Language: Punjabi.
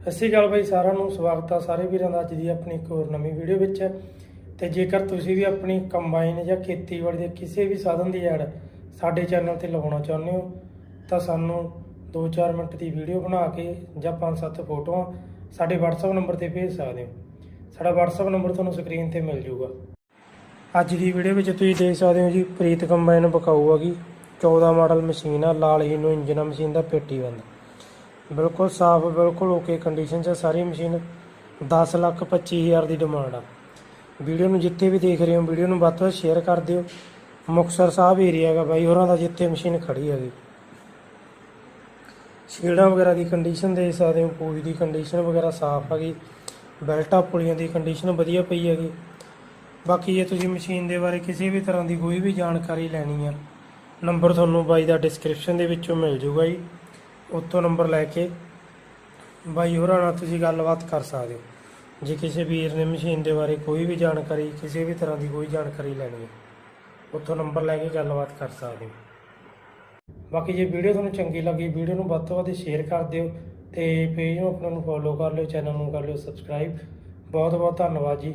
ਸਤਿ ਸ਼੍ਰੀ ਅਕਾਲ ਬਾਈ, ਸਾਰਿਆਂ ਨੂੰ ਸਵਾਗਤ ਆ ਸਾਰੇ ਵੀਰਾਂ ਦਾ ਅੱਜ ਦੀ ਆਪਣੀ ਇੱਕ ਹੋਰ ਨਵੀਂ ਵੀਡੀਓ ਵਿੱਚ। ਤੇ ਜੇਕਰ ਤੁਸੀਂ ਵੀ ਆਪਣੀ ਕੰਬਾਈਨ ਜਾਂ ਖੇਤੀਬਾੜੀ ਦੇ ਕਿਸੇ ਵੀ ਸਾਧਨ ਦੀ ਐਡ ਸਾਡੇ ਚੈਨਲ ਤੇ ਲਗਾਉਣਾ ਚਾਹੁੰਦੇ ਹੋ, ਤਾਂ ਸਾਨੂੰ 2-4 ਮਿੰਟ ਦੀ ਵੀਡੀਓ ਬਣਾ ਕੇ ਜਾਂ 5-7 ਫੋਟੋਆਂ ਸਾਡੇ WhatsApp ਨੰਬਰ ਤੇ ਭੇਜ ਸਕਦੇ ਹੋ। ਸਾਡਾ WhatsApp ਨੰਬਰ ਤੁਹਾਨੂੰ ਸਕਰੀਨ ਤੇ ਮਿਲ ਜਾਊਗਾ। ਅੱਜ ਦੀ ਵੀਡੀਓ ਵਿੱਚ ਤੁਸੀਂ ਦੇਖ ਸਕਦੇ ਹੋ ਜੀ, ਪ੍ਰੀਤ ਕੰਬਾਈਨ ਬਕਾਊ ਹੈਗੀ 14 ਮਾਡਲ ਮਸ਼ੀਨ ਆ, ਲਾਲ ਹੀ ਨੂੰ ਇੰਜਨ ਮਸ਼ੀਨ ਦਾ ਪੇਟੀ ਬੰਦ। ਬਿਲਕੁਲ ਸਾਫ਼, ਬਿਲਕੁਲ ਓਕੇ ਕੰਡੀਸ਼ਨ 'ਚ ਆ ਸਾਰੀ ਮਸ਼ੀਨ 10 ਲੱਖ 25 ਹਜ਼ਾਰ ਦੀ ਡਿਮਾਂਡ ਆ। ਵੀਡੀਓ ਨੂੰ ਜਿੱਥੇ ਵੀ ਦੇਖ ਰਹੇ ਹੋ, ਵੀਡੀਓ ਨੂੰ ਵੱਧ ਤੋਂ ਵੱਧ ਸ਼ੇਅਰ ਕਰ ਦਿਓ। ਮੁਕਤਸਰ ਸਾਹਿਬ ਏਰੀਆ ਹੈਗਾ ਬਾਈ ਹੋਰਾਂ ਦਾ ਜਿੱਥੇ ਮਸ਼ੀਨ ਖੜੀ ਹੈਗੀ। ਸ਼ੀਲਡਾਂ ਵਗੈਰਾ ਦੀ ਕੰਡੀਸ਼ਨ ਦੇ ਸਕਦੇ ਹੋ ਪੂਰੀ ਦੀ ਕੰਡੀਸ਼ਨ ਵਗੈਰਾ ਸਾਫ਼ ਹੈਗੀ। ਬੈਲਟਾਂ ਪੁਲੀਆਂ ਦੀ ਕੰਡੀਸ਼ਨ ਵਧੀਆ ਪਈ ਹੈਗੀ। ਬਾਕੀ ਜੇ ਤੁਸੀਂ ਮਸ਼ੀਨ ਦੇ ਬਾਰੇ ਕਿਸੇ ਵੀ ਤਰ੍ਹਾਂ ਦੀ ਕੋਈ ਵੀ ਜਾਣਕਾਰੀ ਲੈਣੀ ਆ ਨੰਬਰ ਤੁਹਾਨੂੰ ਬਾਈ ਦਾ ਡਿਸਕ੍ਰਿਪਸ਼ਨ ਦੇ ਵਿੱਚੋਂ ਮਿਲ ਜੂਗਾ ਜੀ। ਉੱਥੋਂ ਨੰਬਰ ਲੈ ਕੇ ਬਾਈ ਹੋਰਾਂ ਨਾਲ ਤੁਸੀਂ ਗੱਲਬਾਤ ਕਰ ਸਕਦੇ ਹੋ। ਜੇ ਕਿਸੇ ਵੀਰ ਨੇ ਮਸ਼ੀਨ ਦੇ ਬਾਰੇ ਕੋਈ ਵੀ ਜਾਣਕਾਰੀ, ਕਿਸੇ ਵੀ ਤਰ੍ਹਾਂ ਦੀ ਕੋਈ ਜਾਣਕਾਰੀ ਲੈਣੀ ਹੈ, ਉੱਥੋਂ ਨੰਬਰ ਲੈ ਕੇ ਗੱਲਬਾਤ ਕਰ ਸਕਦੇ ਹੋ। ਬਾਕੀ ਜੇ ਵੀਡੀਓ ਤੁਹਾਨੂੰ ਚੰਗੀ ਲੱਗੀ, ਵੀਡੀਓ ਨੂੰ ਵੱਧ ਤੋਂ ਵੱਧ ਸ਼ੇਅਰ ਕਰ ਦਿਓ ਤੇ ਪੇਜ ਨੂੰ ਆਪਣਾ ਨੂੰ ਫੋਲੋ ਕਰ ਲਿਓ, ਚੈਨਲ ਨੂੰ ਕਰ ਲਿਓ ਸਬਸਕ੍ਰਾਈਬ ਬਹੁਤ ਬਹੁਤ ਧੰਨਵਾਦ ਜੀ।